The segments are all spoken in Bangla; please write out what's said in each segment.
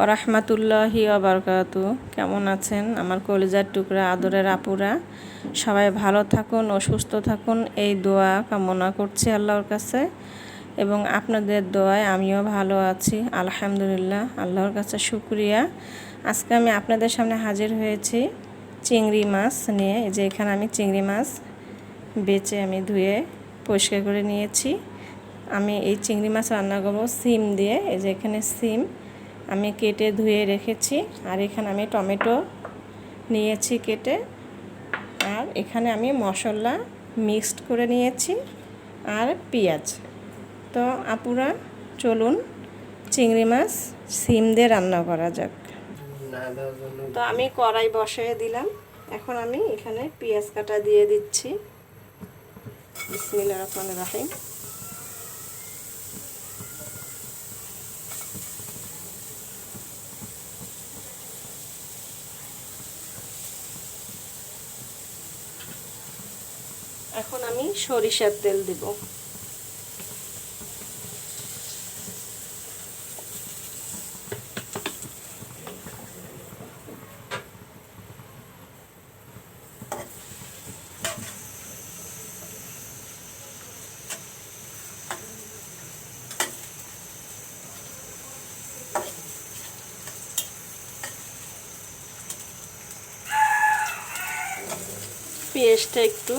ওরহমাতুল্লাহি আবরকাতু কেমন আছেন? আমার কলিজার টুকরা, আদরের আপুরা। সবাই ভালো থাকুন ও সুস্থ থাকুন। এই দোয়া কামনা করছি আল্লাহর কাছে। এবং আপনাদের দোয়ায় আমিও ভালো আছি। আলহামদুলিল্লাহ, আল্লাহর কাছে শুক্রিয়া। আজকে আমি আপনাদের সামনে হাজির হয়েছি চিংড়ি মাছ নিয়ে। যে এখানে আমি চিংড়ি মাছ বেচে আমি ধুয়ে পরিষ্কার করে নিয়েছি। আমি এই চিংড়ি মাছ রান্না করব সিম দিয়ে। এই যে এখানে সিম। আমি কেটে ধুয়ে রেখেছি। আর এখানে আমি টমেটো নিয়েছি কেটে। আর এখানে আমি মশলা মিক্সড করে নিয়েছি। আর পেঁয়াজ। তো আপুরা, চলুন চিংড়ি মাছ সিম দিয়ে রান্না করা যাক। তো আমি কড়াই বসিয়ে দিলাম। এখন আমি এখানে পেঁয়াজ কাটা দিয়ে দিচ্ছি। বিসমিল্লাহির রহমানির রহিম। এখন আমি সরিষার তেল দেব। পেঁয়াজটা একটু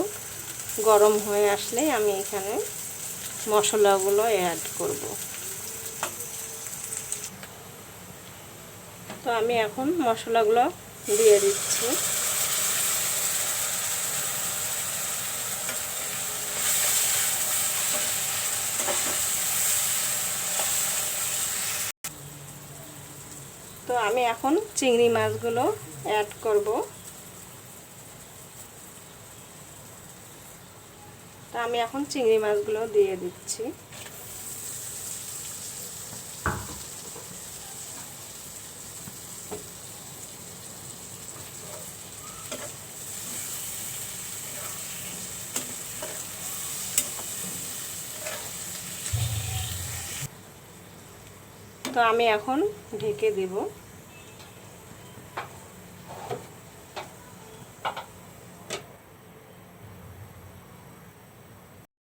গরম হয়ে আসলে আমি এখানে মশলাগুলো অ্যাড করব। তো আমি এখন মশলাগুলো দিয়ে দিচ্ছি। তো আমি এখন চিংড়ি মাছগুলো অ্যাড করব। তা আমি এখন চিংড়ি মাছগুলো দিয়ে দিচ্ছি। তো আমি এখন ঢেকে দেব।